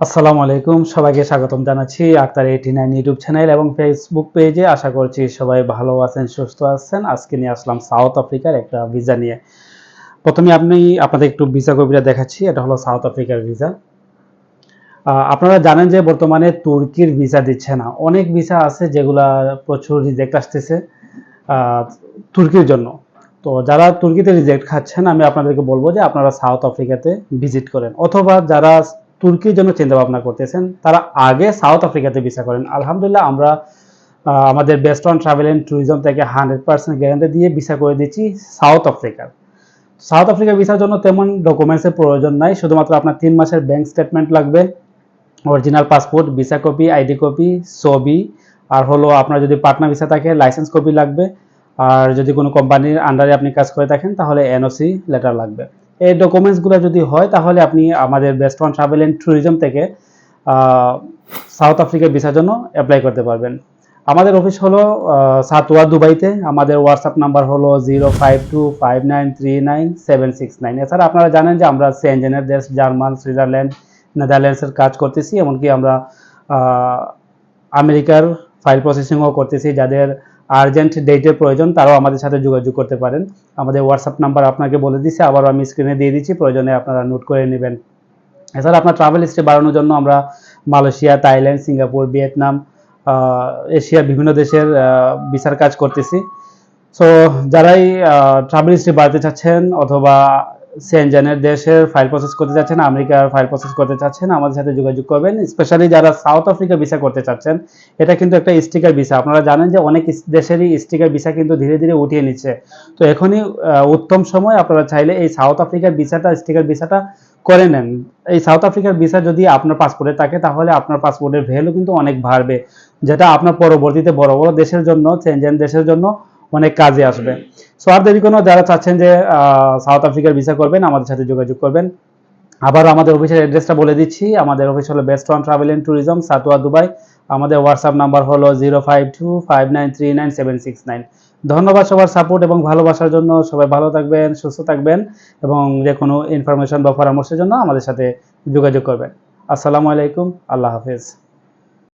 আসসালামু আলাইকুম। সবাইকে স্বাগতম জানাচ্ছি Akhtar eighty nine YouTube channel এবং ফেসবুক পেজে আশা করছি সবাই ভালো আছেন, সুস্থ আছেন। আজকে নিয়ে আসলাম সাউথ আফ্রিকার একটা ভিসা নিয়ে। প্রথমে আপনি আপনাদের একটু ভিসা কবিটা দেখাচ্ছি। এটা হলো সাউথ আফ্রিকার ভিসা আপনারা জানেন যে বর্তমানে তুর্কির ভিসা দিচ্ছে না। অনেক ভিসা আছে যেগুলা প্রচুর রিজেক্ট আসতেছে তুর্কির জন্য। তো যারা তুর্কিতে রিজেক্ট খাচ্ছেন, আমি আপনাদেরকে বলব যে আপনারা সাউথ আফ্রিকাতে ভিজিট করেন। অথবা যারা তুর্কির জন্য চিন্তা ভাবনা করতেছেন, তারা আগে সাউথ আফ্রিকাতে ভিসা করেন। আলহামদুলিল্লাহ, আমরা আমাদের best on travel and tourism থেকে হান্ড্রেড পার্সেন্ট গ্যারান্টি দিয়ে ভিসা করে দিচ্ছি সাউথ আফ্রিকার। সাউথ আফ্রিকা ভিসার জন্য তেমন ডকুমেন্টসের প্রয়োজন নাই, শুধুমাত্র আপনার তিন মাসের ব্যাংক স্টেটমেন্ট লাগবে original passport visa copy ID copy ছবি, আর হলো আপনার যদি পার্টনার ভিসা থাকে লাইসেন্স কপি লাগবে, আর যদি কোনো কোম্পানির আন্ডারে আপনি কাজ করে থাকেন, তাহলে এনওসি লেটার লাগবে। এই ডকুমেন্টসগুলো যদি হয়, তাহলে আপনি আমাদের best one travel and tourism থেকে সাউথ আফ্রিকা ভিসার জন্য অ্যাপ্লাই করতে পারবেন। আমাদের অফিস হলো সাতোয়া দুবাইতে। আমাদের হোয়াটসঅ্যাপ নাম্বার হলো zero five two five nine three nine seven six nine এছাড়া আপনারা জানেন যে আমরা সেনজেনের দেশ, জার্মান, সুইজারল্যান্ড নেদারল্যান্ডসের কাজ করতেছি। এমনকি আমরা আমেরিকার ফাইল প্রসেসিংও করতেছি, যাদের আর্জেন্ট ডেটের প্রয়োজন তারাও আমাদের সাথে যোগাযোগ করতে পারেন। আমাদের হোয়াটসঅ্যাপ নাম্বার আপনাকে বলে দিচ্ছি আবারও আমি স্ক্রিনে দিয়ে দিচ্ছি প্রয়োজনে আপনারা নোট করে নেবেন। এছাড়া আপনার ট্রাভেল হিস্ট্রি বাড়ানোর জন্য আমরা মালয়েশিয়া থাইল্যান্ড সিঙ্গাপুর ভিয়েতনাম আহ, এশিয়ার বিভিন্ন দেশের বিচার কাজ করতেছি। সো যারাই ট্রাভেল হিস্ট্রি বাড়াতে চাচ্ছেন অথবা সেনজেনের দেশের ফাইল প্রসেস করতে চাচ্ছেন, আমেরিকার ফাইল প্রসেস করতে চাচ্ছেন, আমাদের সাথে যোগাযোগ করবেন স্পেশালি যারা সাউথ আফ্রিকা ভিসা করতে চাচ্ছেন, এটা কিন্তু একটা স্টিকার ভিসা আপনারা জানেন যে অনেক দেশেরই স্টিকার ভিসা কিন্তু ধীরে ধীরে উঠিয়ে নিচ্ছে। তো এখনই উত্তম সময় আপনারা চাইলে এই সাউথ আফ্রিকার ভিসাটা স্টিকার ভিসাটা করে নেন। এই সাউথ আফ্রিকার ভিসা যদি আপনার পাসপোর্টে থাকে, তাহলে আপনার পাসপোর্টের ভ্যালু কিন্তু অনেক বাড়বে। যেটা আপনার পরবর্তীতে বড় বড় দেশের জন্য চেঞ্জেন দেশের জন্য অনেক কাজে আসবে। সো আর দেরি কোনো যারা চাচ্ছেন যে সাউথ আফ্রিকার ভিসা করবেন, আমাদের সাথে যোগাযোগ করবেন। আবার আমাদের অফিসের অ্যাড্রেসটা বলে দিচ্ছি। আমাদের অফিস হলো best one travel and tourism Satwa, Dubai. আমাদের হোয়াটসঅ্যাপ নাম্বার হলো zero five two five nine three nine seven six nine ধন্যবাদ সবার সাপোর্ট এবং ভালোবাসার জন্য। সবাই ভালো থাকবেন, সুস্থ থাকবেন এবং যে কোনো ইনফরমেশন বা পরামর্শের জন্য আমাদের সাথে যোগাযোগ করবেন। আসসালামু আলাইকুম, আল্লাহ হাফেজ।